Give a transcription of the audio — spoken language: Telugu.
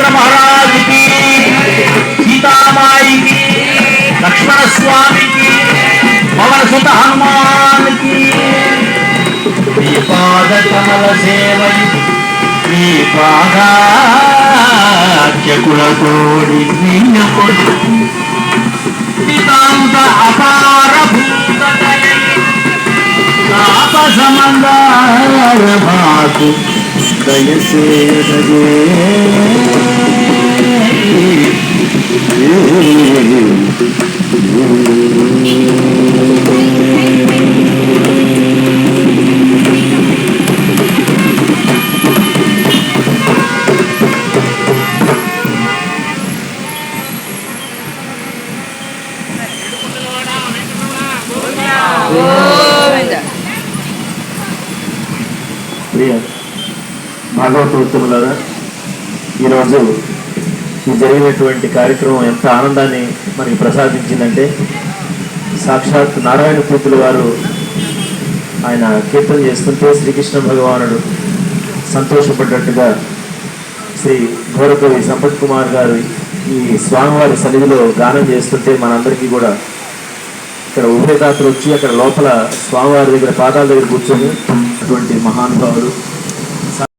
రామచంద్ర మహారాజుకి సీతామాయికి లక్ష్మణ స్వామికి పవన సుత హనుమానికి మీ పాద కమల సేవని మీ అపార పాప దయచేయదే ఈరోజు ఈ జరిగినటువంటి కార్యక్రమం ఎంత ఆనందాన్ని మనకి ప్రసాదించిందంటే సాక్షాత్ నారాయణ పూతులు వారు ఆయన కీర్తన చేస్తుంటే శ్రీకృష్ణ భగవానుడు సంతోషపడ్డట్టుగా శ్రీ ఘోరకవి సంపత్ కుమార్ గారు ఈ స్వామివారి సన్నిధిలో గానం చేస్తుంటే మనందరికీ కూడా ఇక్కడ ఉభయదాతలు వచ్చి అక్కడ లోపల స్వామివారి దగ్గర పాదాల దగ్గర కూర్చొని అటువంటి మహానుభావుడు